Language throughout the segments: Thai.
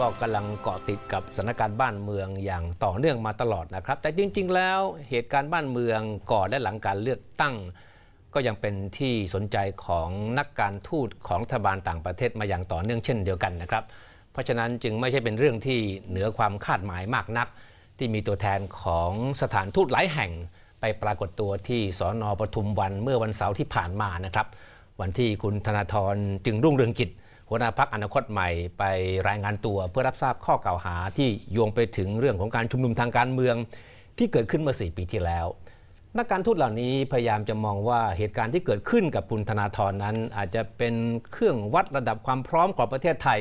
ก็กำลังเกาะติดกับสถานการณ์บ้านเมืองอย่างต่อเนื่องมาตลอดนะครับ แต่จริง ๆ แล้วเหตุการณ์บ้านเมืองก่อนและหลังการเลือกตั้ง ก็ยังเป็นที่สนใจของนักการทูตของรัฐบาลต่างประเทศมาอย่างต่อเนื่องเช่นเดียวกันนะครับ เพราะฉะนั้นจึงไม่ใช่เป็นเรื่องที่เหนือความคาดหมายมากนัก ที่มีตัวแทนของสถานทูตหลายแห่ง ไปปรากฏตัวที่สอนอปทุมวันเมื่อวันเสาร์ที่ผ่านมานะครับ วันที่คุณธนาธรจึงรุ่งเรืองกิจ หัวหน้าพักอนาคตใหม่ไปรายงานตัวเพื่อรับทราบข้อกล่าวหาที่โยงไปถึงเรื่องของการชุมนุมทางการเมืองที่เกิดขึ้นเมื่อ 4 ปีที่แล้ว นักการทูตเหล่านี้พยายามจะมองว่าเหตุการณ์ที่เกิดขึ้นกับคุณธนาธรนั้น อาจจะเป็นเครื่องวัดระดับความพร้อมของประเทศไทย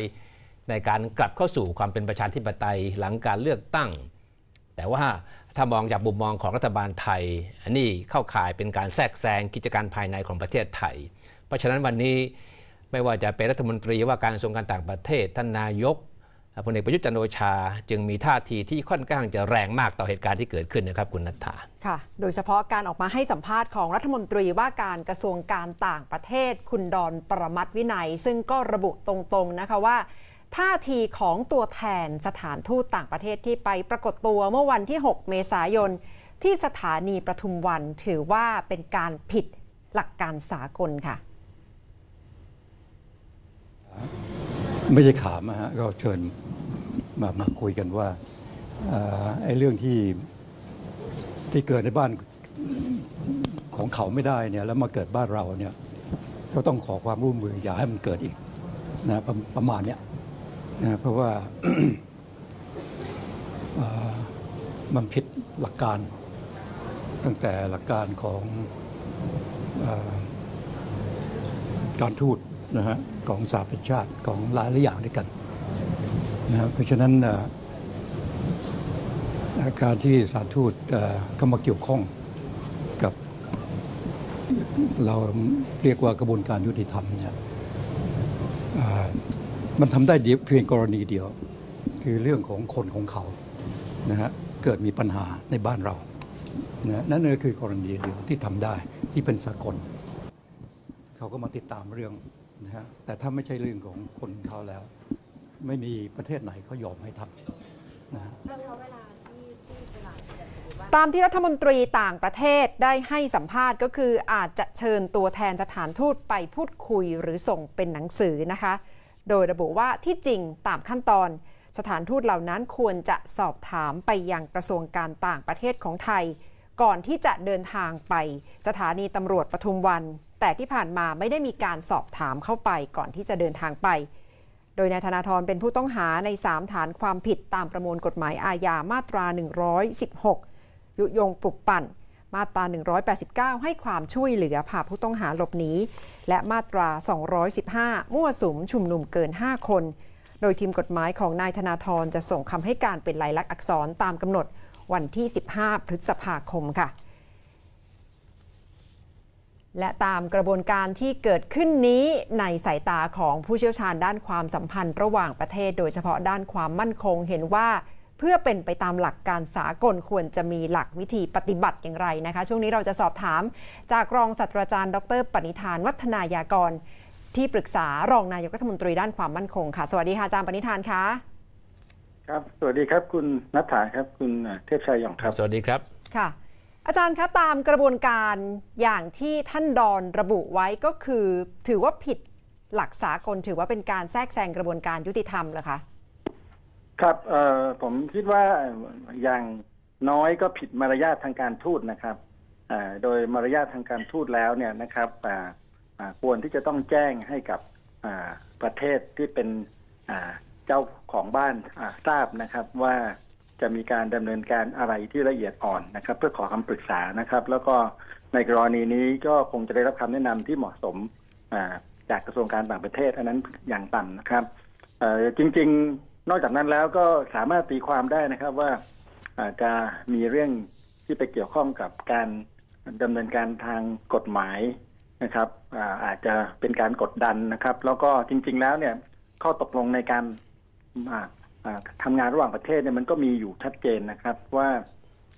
ในการกลับเข้าสู่ความเป็นประชาธิปไตยหลังการเลือกตั้ง แต่ว่าถ้ามองจากมุมมองของรัฐบาลไทย อันนี้เข้าข่ายเป็นการแทรกแซงกิจการภายในของประเทศไทย เพราะฉะนั้นวันนี้ ไม่ว่าจะเป็นรัฐมนตรีว่าการกระทรวงการต่างประเทศท่านนายกพลเอกประยุทธ์จันโอชา จึงมีท่าทีที่ค่อนข้างจะแรงมากต่อเหตุการณ์ที่เกิดขึ้นนะครับคุณนัทธาค่ะ โดยเฉพาะการออกมาให้สัมภาษณ์ของรัฐมนตรีว่าการกระทรวงการต่างประเทศ คุณดอนประมัติวินัย ซึ่งก็ระบุตรงๆนะคะว่าท่าทีของตัวแทนสถานทูตต่างประเทศที่ไปปรากฏตัวเมื่อวันที่ 6 เมษายน ที่สถานีประทุมวันถือว่าเป็นการผิดหลักการสากลค่ะ ไม่ใช่ขามนะฮะก็เชิญมามาคุยกันว่าไอ้เรื่องที่ที่เกิดในบ้านของเขาไม่ได้เนี่ยแล้วมาเกิดบ้านเราเนี่ยก็ต้องขอความร่วมมืออย่าให้มันเกิดอีกนะประประมาณเนี้ยนะเพราะว่ามันผิดหลักการ ตั้งแต่หลักการของอการทูต นะฮะของสหประชาชาติของหลายหลายอย่างด้วยกันนะเพราะฉะนั้นอ่อการที่สถานทูตเข้ามาเกี่ยวข้องกับ เราเรียกว่ากระบวนการยุติธรรมเนี่ยมันทำได้เดียวเพียงกรณีเดียว คือเรื่องของคนของเขานะฮะเกิดมีปัญหาในบ้านเรานะนั่นก็คือกรณีเดียวที่ทำได้ที่เป็นสากล เขาก็มาติดตามเรื่อง นะฮะแต่ถ้าไม่ใช่เรื่องของคนเขาแล้ว ไม่มีประเทศไหนเขายอมให้ทำนะฮะตามที่รัฐมนตรีต่างประเทศได้ให้สัมภาษณ์ก็คืออาจจะเชิญตัวแทนสถานทูตไปพูดคุยหรือส่งเป็นหนังสือนะคะ โดยระบุว่าที่จริงตามขั้นตอน สถานทูตเหล่านั้นควรจะสอบถามไปยังกระทรวงการต่างประเทศของไทย ก่อนที่จะเดินทางไปสถานีตำรวจปทุมวัน แต่ที่ผ่านมาไม่ได้มีการสอบถามเข้าไปก่อนที่จะเดินทางไป โดยนายธนาธรเป็นผู้ต้องหาใน 3 ฐานความผิดตามประมวลกฎหมายอาญามาตรา 116 ยุยงปลุกปั่น มาตรา 189 ให้ความช่วยเหลือพาผู้ต้องหาหลบหนี และมาตรา 215 มั่วสุมชุมนุมเกิน 5 คน โดยทีมกฎหมายของนายธนาธรจะส่งคำให้การเป็นลายลักษณ์อักษรตามกำหนดวันที่ 15 พฤษภาคมค่ะ และตามกระบวนการที่เกิดขึ้นนี้ในสายตาของผู้เชี่ยวชาญด้านความสัมพันธ์ระหว่างประเทศ โดยเฉพาะด้านความมั่นคงเห็นว่า เพื่อเป็นไปตามหลักการสากลควรจะมีหลักวิธีปฏิบัติอย่างไรนะคะ ช่วงนี้เราจะสอบถามจากรองศาสตราจารย์ ดร ปณิธาน วัฒนายากร ที่ปรึกษารองนายกรัฐมนตรีด้านความมั่นคงค่ะ สวัสดีค่ะอาจารย์ปณิธานคะครับ สวัสดีครับ คุณนัทธาครับ คุณเทพชัยหยองครับ สวัสดีครับค่ะ อาจารย์คะตามกระบวนการอย่างที่ท่านดอนระบุไว้ก็คือ ถือว่าผิดหลักสากลถือว่าเป็นการแทรกแซงกระบวนการยุติธรรมเหรอคะครับเอ่อผมคิดว่าอย่างน้อยก็ผิดมารยาททางการทูตนะครับโดยมารยาททางการทูตแล้วเนี่ยนะครับควรที่จะต้องแจ้งให้กับประเทศที่เป็นเจ้าของบ้านทราบนะครับว่า จะมีการดำเนินการอะไรที่ละเอียดอ่อนนะครับ เพื่อขอคำปรึกษานะครับ แล้วก็ในกรณีนี้ก็คงจะได้รับคำแนะนำที่เหมาะสมจากกระทรวงการต่างประเทศ อันนั้นอย่างต่ำนะครับจริง ๆ นอกจากนั้นแล้วก็สามารถตีความได้นะครับว่าจะมีเรื่องที่ไปเกี่ยวข้องกับการดำเนินการทางกฎหมายนะครับอาอาจจะเป็นการกดดันนะครับ แล้วก็จริง ๆ แล้วเนี่ยข้อตกลงในการ อ่าอ่าทำงานระหว่างประเทศเนี่ยมันก็มีอยู่ชัดเจนนะครับว่า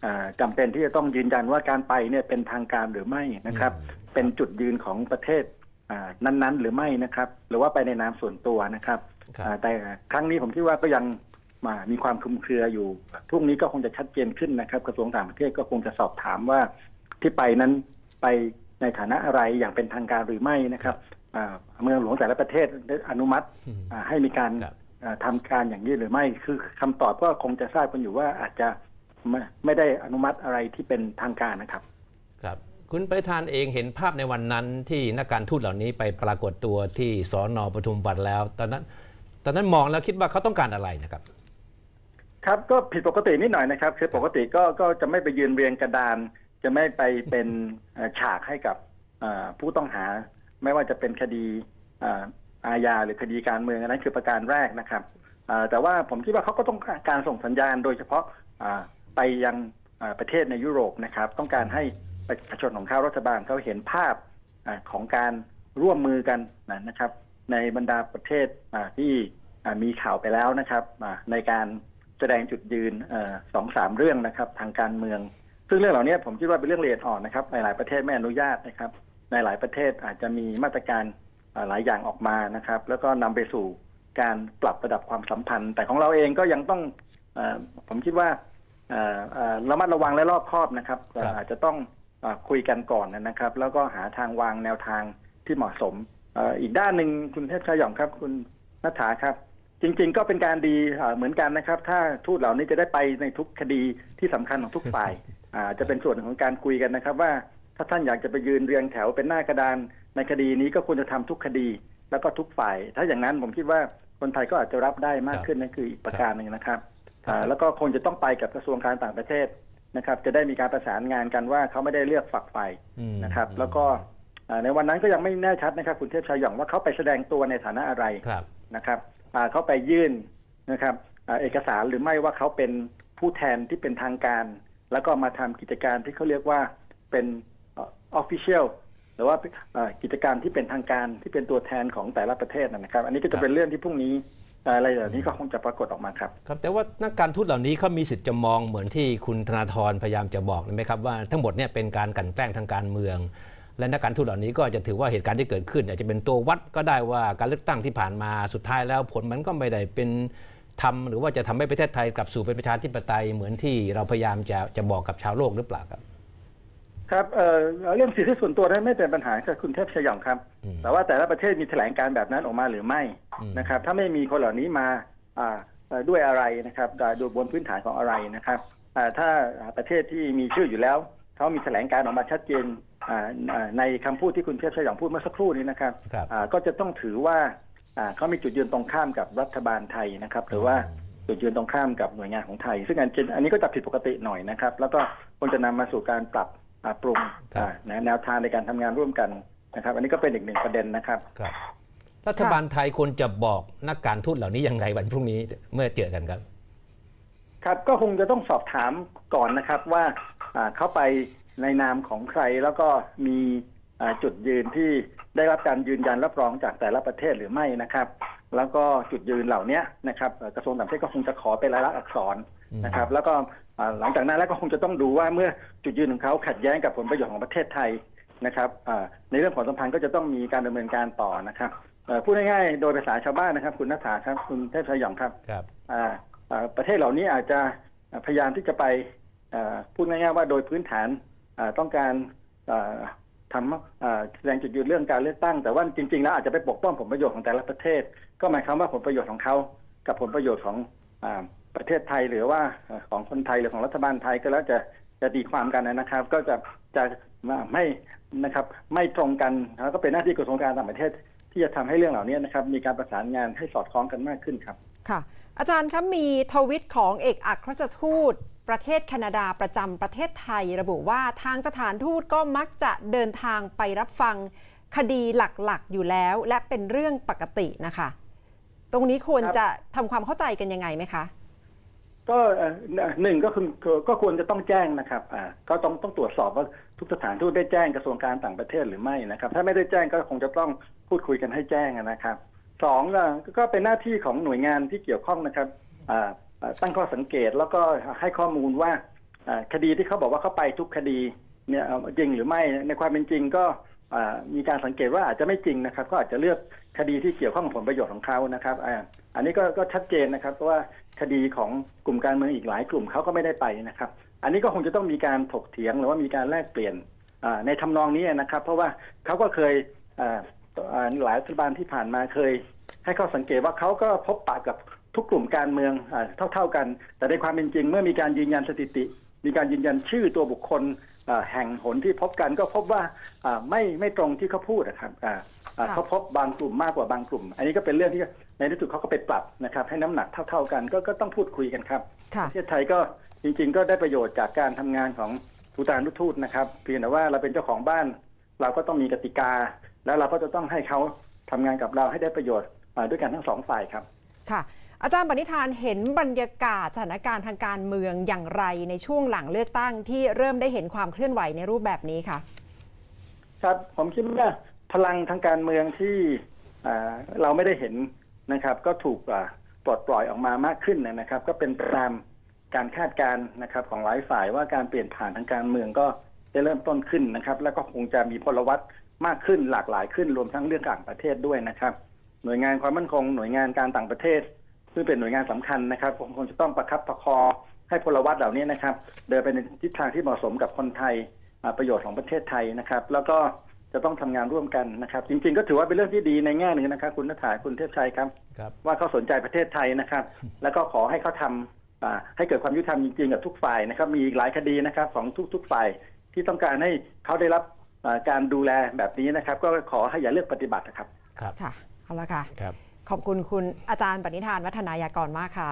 อ่าจำเป็นที่จะต้องยืนยันว่าการไปเนี่ยเป็นทางการหรือไม่นะครับ เป็นจุดยืนของประเทศอ่านั้นๆ หรือไม่นะครับ หรือว่าไปในนามส่วนตัวนะครับครับอ่าแต่ครั้งนี้ผมคิดว่าก็ยังมามีความคลุมเครืออยู่พรุ่งนี้ก็คงจะชัดเจนขึ้นนะครับกระทรวงต่างประเทศก็คงจะสอบถามว่าที่ไปนั้นไปในฐานะอะไรอย่างเป็นทางการหรือไม่นะครับอ่าเมืองหลวงแต่ละประเทศได้อนุมัติอืมอ่าให้มีการ ครับอ่าทำการอย่างนี้หรือไม่คือคำตอบก็คงจะทราบกันอยู่ว่าอาจจะไม่ไม่ได้อนุมัติอะไรที่เป็นทางการนะครับ ครับ คุณปริธานเองเห็นภาพในวันนั้นที่นักการทูตเหล่านี้ไปปรากฏตัวที่สอนอปทุมวันแล้ว ตอนนั้น ตอนนั้นมองแล้วคิดว่าเขาต้องการอะไรนะครับ ครับก็ผิดปกตินิดหน่อยนะครับ คือปกติก็ก็จะไม่ไปยืนเรียงกระดาน จะไม่ไปเป็นเอ่อฉากให้กับเอ่อผู้ต้องหา ไม่ว่าจะเป็นคดีเอาญาหรือคดีการเมืองอันนั้นคือประการแรกนะครับแต่ว่าผมคิดว่าเขาก็ต้องการส่งสัญญาณ โดยเฉพาะไปยังประเทศในยุโรปนะครับ ต้องการให้ประชาชนของเขารัฐบาลเขาเห็นภาพของการร่วมมือกันนะครับ ในบรรดาประเทศที่มีข่าวไปแล้วนะครับในการแสดงจุดยืนสองสามเรื่องนะครับ ทางการเมือง ซึ่งเรื่องเหล่านี้ผมคิดว่าเป็นเรื่องละเอียดอ่อนนะครับในหลายประเทศไม่อนุญาตนะครับ ในหลายประเทศอาจจะมีมาตรการ หลายอย่างออกมานะครับ แล้วก็นำไปสู่การปรับระดับความสัมพันธ์ แต่ของเราเองก็ยังต้องเออผมคิดว่าเอ่อเอ่อระมัดระวังและรอบคอบนะครับครับอาจจะต้องเอ่อคุยกันก่อนนะครับ แล้วก็หาทางวางแนวทางที่เหมาะสมเอ่ออีกด้านหนึ่งคุณเทพชายหยองครับคุณนัฐถาครับ จริง ๆ ก็เป็นการดีเอ่อเหมือนกันนะครับ ถ้าทูตเหล่านี้จะได้ไปในทุกคดีที่สำคัญของทุกฝ่ายอ่าจะเป็นส่วนหนึ่งของการคุยกันนะครับ ว่าถ้าท่านอยากจะไปยืนเรียงแถวเป็นหน้ากระดาน ในคดีนี้ก็ควรจะทำทุกคดี แล้วก็ทุกฝ่าย ถ้าอย่างนั้นผมคิดว่าคนไทยก็อาจจะรับได้มากขึ้นนั่นคืออีกประการหนึ่งนะครับครับอ่าแล้วก็คงจะต้องไปกับกระทรวงการต่างประเทศนะครับ จะได้มีการประสานงานกันว่าเขาไม่ได้เลือกฝักฝ่ายอืมนะครับ แล้วก็อ่าในวันนั้นก็ยังไม่แน่ชัดนะครับ คุณเทพชายหยองว่าเขาไปแสดงตัวในฐานะอะไรครับนะครับอ่าเขาไปยื่นนะครับอ่าเอกสารหรือไม่ว่าเขาเป็นผู้แทนที่เป็นทางการ แล้วก็มาทำกิจการที่เขาเรียกว่าเป็นออฟฟิเชียลห รือว่าเอ่อกิจการที่เป็นทางการที่เป็นตัวแทนของแต่ละประเทศนะครับ อันนี้ก็ครัจะบเป็นเรื่องที่พรุ่งนี้เอ่ออะไรเหล่านี้ก็คงจะปรากฏออกมาครับครับ แต่ว่านักการทูตเหล่านี้เขามีสิทธิ์จะมองเหมือนที่คุณธนาธรพยายามจะบอกไหมครับว่าทั้งหมดเนี่ยเป็นการกลันแกล้งทางการเมือง และนักการทูตเหล่านี้ก็จะถือว่าเหตุการณ์ที่เกิดขึ้นอาจจะเป็นตัววัดก็ได้ว่าการเลือกตั้งที่ผ่านมาสุดท้ายแล้วผลมันก็ไม่ได้เป็นทำหรือว่าจะทำให้ประเทศไทยกลับสู่เป็นประชาธิปไตยเหมือนที่เราพยายามจะจะบอกกับชาวโลกหรือเปล่าครับ ครับเอ่อเรื่องสิทธิส่วนตัวนั้นไม่เป็นปัญหากับคุณเทพชยองครับอืมแต่ว่าแต่ละประเทศมีแถลงการแบบนั้นออกมาหรือไม่อืมนะครับ ถ้าไม่มีคนเหล่านี้มาอ่าเอ่อด้วยอะไรนะครับโดยบนพื้นฐานของอะไรนะครับอ่าถ้าประเทศที่มีชื่ออยู่แล้วเขามีแถลงการออกมาชัดเจนอ่าอ่าในคำพูดที่คุณเทพชยองพูดเมื่อสักครู่นี้นะครับครับอ่าก็จะต้องถือว่าอ่าเขามีจุดยืนตรงข้ามกับรัฐบาลไทยนะครับ หรือว่าจุดยืนตรงข้ามกับหน่วยงานของไทย ซึ่งอันจริงอันนี้ก็จะผิดปกติหน่อยนะครับ แล้วก็คงจะนำมาสู่การปรับอ่า ปรุงครับอ่าแนวแนวทางในการทำงานร่วมกันนะครับ อันนี้ก็เป็นอีกหนึ่งประเด็นนะครับครับรัฐบาลไทยควรจะบอกนักการทูตเหล่านี้ยังไงวันพรุ่งนี้เมื่อเจอกันครับ ครับก็คงจะต้องสอบถามก่อนนะครับว่าอ่าเขาไปในนามของใครแล้วก็มีอ่าจุดยืนที่ได้รับการยืนยันรับรองจากแต่ละประเทศหรือไม่นะครับ แล้วก็จุดยืนเหล่านี้นะครับเอ่อกระทรวงต่างประเทศก็คงจะขอเป็นรายลักษณ์อักษร นะครับ แล้วก็อ่าหลังจากนั้นแล้วก็คงจะต้องดูว่าเมื่อจุดยืนของเขาขัดแย้งกับผลประโยชน์ของประเทศไทยนะครับอ่าในเรื่องของสัมพันธ์ก็จะต้องมีการดำเนินการต่อนะครับเอ่อพูดง่ายๆโดยภาษาชาวบ้านนะครับ คุณนัทธาครับคุณเทพชัยหยองครับครับอ่าอ่าประเทศเหล่านี้อาจจะพยายามที่จะไปอ่าพูดง่ายๆว่าโดยพื้นฐานอ่าต้องการอ่าทำอ่าแสดงจุดยืนเรื่องการเลือกตั้ง แต่ว่าจริงๆแล้วอาจจะไปปกป้องผลประโยชน์ของแต่ละประเทศ ก็หมายความว่าผลประโยชน์ของเขากับผลประโยชน์ของอา ประเทศไทยหรือว่าของคนไทยหรือของรัฐบาลไทยก็แล้วจะจะตีความกันนะครับ ก็จะจะไม่นะครับ ไม่ตรงกันแล้วก็เป็นหน้าที่กระทรวงการต่างประเทศที่จะทำให้เรื่องเหล่านี้นะครับมีการประสานงานให้สอดคล้องกันมากขึ้นครับ ค่ะ อาจารย์คะมีทวิตของเอกอัครราชทูต ประเทศแคนาดาประจำประเทศไทย ระบุว่าทางสถานทูตก็มักจะเดินทางไปรับฟังคดีหลักๆ อยู่แล้ว และเป็นเรื่องปกตินะคะ ตรงนี้ควรครจะทำความเข้าใจกันยังไงไหมคะ ก็เอ่อหนึ่งก็คือก็ควรจะต้องแจ้งนะครับอ่าก็ต้องต้องตรวจสอบว่าทุกสถานทูตได้แจ้งกระทรวงการต่างประเทศหรือไม่นะครับ ถ้าไม่ได้แจ้งก็คงจะต้องพูดคุยกันให้แจ้งนะครับสองก็เป็นหน้าที่ของหน่วยงานที่เกี่ยวข้องนะครับอ่าตั้งข้อสังเกตแล้วก็ให้ข้อมูลว่าคดีที่เขาบอกว่าเขาไปทุกคดีเนี่ยจริงหรือไม่ในความเป็นจริงก็มีการสังเกตว่าอาจจะไม่จริงนะครับ ก็อาจจะเลือกคดีที่เกี่ยวข้องกับผลประโยชน์ของเขานะครับอันนี้ก็ก็ชัดเจนนะครับเพราะว่า คดีของกลุ่มการเมืองอีกหลายกลุ่มเขาก็ไม่ได้ไปนะครับ อันนี้ก็คงจะต้องมีการถกเถียงหรือว่ามีการแลกเปลี่ยนในทำนองนี้นะครับ เพราะว่าเขาก็เคยหลายรัฐบาลที่ผ่านมาเคย ให้เข้อสังเกตว่าเขาก็พบปะกับทุกกลุ่มการเมืองเท่า ๆกัน แต่ในความเป็นจริงเมื่อมีการยืนยันสถิติ มีการยืนยันชื่อตัวบุคคลแห่งหนที่พบกันก็พบว่าไม่ไม่ตรงที่เขาพูดนะครับอ่าอ่าค่ะเขาพบบางกลุ่มมากกว่าบางกลุ่ม อันนี้ก็เป็นเรื่องที่ ในที่สุดเขาก็ไปปรับนะครับ ให้น้ำหนักเท่า ๆกันก็ก็ต้องพูดคุยกันครับค่ะประเทศไทยก็จริง ๆ ก็ได้ประโยชน์จากการทำงานของทูตานุทูตนะครับเพียงแต่ว่าเราเป็นเจ้าของบ้าน เราก็ต้องมีกติกา แล้วเราก็จะต้องให้เขาทำงานกับเราให้ได้ประโยชน์อ่าด้วยกันทั้งสองฝ่ายครับค่ะอาจารย์ปณิธานเห็นบรรยากาศสถานการณ์ทางการเมืองอย่างไรในช่วงหลังเลือกตั้งที่เริ่มได้เห็นความเคลื่อนไหวในรูปแบบนี้ค่ะ ครับผมคิดว่าพลังทางการเมืองที่อ่าเราไม่ได้เห็น นะครับ ก็ถูกปลดปล่อยออกมามากขึ้นนะครับ ก็เป็นตามการคาดการณ์นะครับของหลายฝ่ายว่าการเปลี่ยนผ่านทางการเมืองก็จะเริ่มต้นขึ้นนะครับ แล้วก็คงจะมีพลวัตมากขึ้นหลากหลายขึ้นรวมทั้งเรื่องต่างประเทศด้วยนะครับ หน่วยงานความมั่นคงหน่วยงานการต่างประเทศ ซึ่งเป็นหน่วยงานสำคัญนะครับคงจะต้องประคับประคองให้พลวัตเหล่านี้นะครับ เดินไปในทิศทางที่เหมาะสมกับคนไทยประโยชน์ของประเทศไทยนะครับ แล้วก็ จะต้องทำงานร่วมกันนะครับ จริง ๆ ก็ถือว่าเป็นเรื่องที่ดีในแง่หนึ่งนะครับคุณนัฐาคุณเทพชัยครับครับ ว่าเขาสนใจประเทศไทยนะครับ แล้วก็ขอให้เขาทำอ่าให้เกิดความยุติธรรมจริงๆกับทุกฝ่ายนะครับ มีอีกหลายคดีนะครับของทุกๆฝ่ายที่ต้องการให้เขาได้รับอ่าการดูแลแบบนี้นะครับ ก็ขอให้อย่าเลือกปฏิบัตินะครับ ครับค่ะเอาละค่ะครับขอบคุณคุณอาจารย์ปณิธานวัฒนายากรมากค่ะ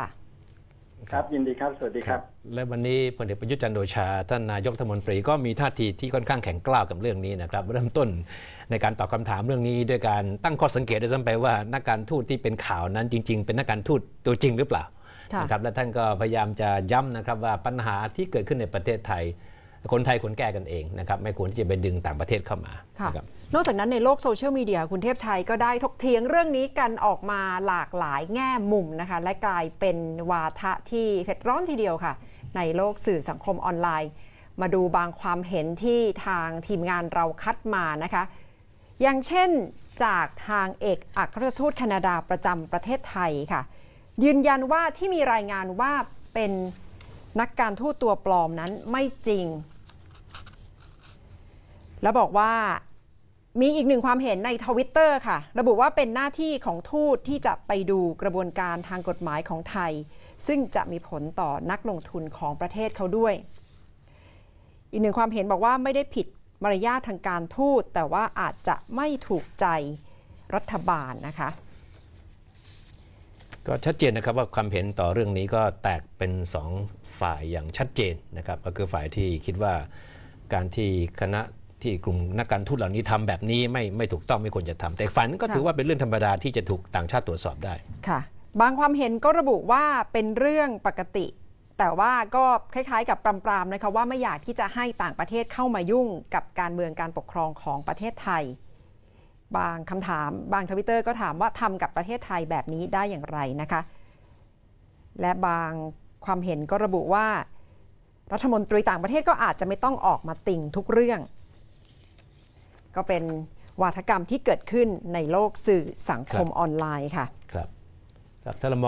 ครับยินดีครับ สวัสดีครับ และวันนี้พลเอกประยุทธ์จันทร์โอชา ท่านนายกรัฐมนตรีก็มีท่าทีที่ค่อนข้างแข็งกร้าวกับเรื่องนี้นะครับ เริ่มต้นในการตอบคำถามเรื่องนี้ด้วยการตั้งข้อสังเกตด้วยซ้ำไปว่านักการทูตที่เป็นข่าวนั้นจริง ๆ เป็นนักการทูตตัวจริงหรือเปล่าค่ะนะครับและท่านก็พยายามจะย้ำนะครับว่าปัญหาที่เกิดขึ้นในประเทศไทย คนไทยควรแก้กันเองนะครับไม่ควรที่จะไปดึงต่างประเทศเข้ามาค่ะนะครับนอกจากนั้นในโลกโซเชียลมีเดียคุณเทพชัยก็ได้ถกเถียงเรื่องนี้กันออกมาหลากหลายแง่มุมนะคะและกลายเป็นวาทะที่เผ็ดร้อนทีเดียวค่ะ ในโลกสื่อสังคมออนไลน์ มาดูบางความเห็นที่ทางทีมงานเราคัดมานะคะอย่างเช่นจากทางเอกอัครราชทูตแคนาดาประจำประเทศไทยค่ะ ยืนยันว่าที่มีรายงานว่าเป็น นักการทูตตัวปลอมนั้นไม่จริง แล้วบอกว่ามีอีกหนึ่งความเห็นในทวิตเตอร์ค่ะ ระบุว่าเป็นหน้าที่ของทูตที่จะไปดูกระบวนการทางกฎหมายของไทย ซึ่งจะมีผลต่อนักลงทุนของประเทศเขาด้วย อีกหนึ่งความเห็นบอกว่าไม่ได้ผิดมารยาททางการทูต แต่ว่าอาจจะไม่ถูกใจรัฐบาลนะคะ ก็ชัดเจนนะครับว่าความเห็นต่อเรื่องนี้ก็แตกเป็นสอง ฝ่ายอย่างชัดเจนนะครับก็คือฝ่ายที่คิดว่าการที่คณะที่กลุ่มนักการทูตเหล่านี้ทำแบบนี้ไม่ไม่ถูกต้องไม่ควรจะทำแต่ฝ่ายนึงก็ถือว่าเป็นเรื่องธรรมดาที่จะถูกต่างชาติตรวจสอบได้ค่ะ บางความเห็นก็ระบุว่าเป็นเรื่องปกติ แต่ว่าก็คล้ายๆ กับปรามๆนะคะว่าไม่อยากที่จะให้ต่างประเทศเข้ามายุ่งกับการเมืองการปกครองของประเทศไทย บางคำถามบางทวิตเตอร์ก็ถามว่าทำกับประเทศไทยแบบนี้ได้อย่างไรนะคะ และบาง ความเห็นก็ระบุว่า รัฐมนตรีต่างประเทศก็อาจจะไม่ต้องออกมาติ่งทุกเรื่อง ก็เป็นวาทกรรมที่เกิดขึ้นในโลกสื่อสังคมออนไลน์ค่ะ ครับ ครับถ้าเรามอง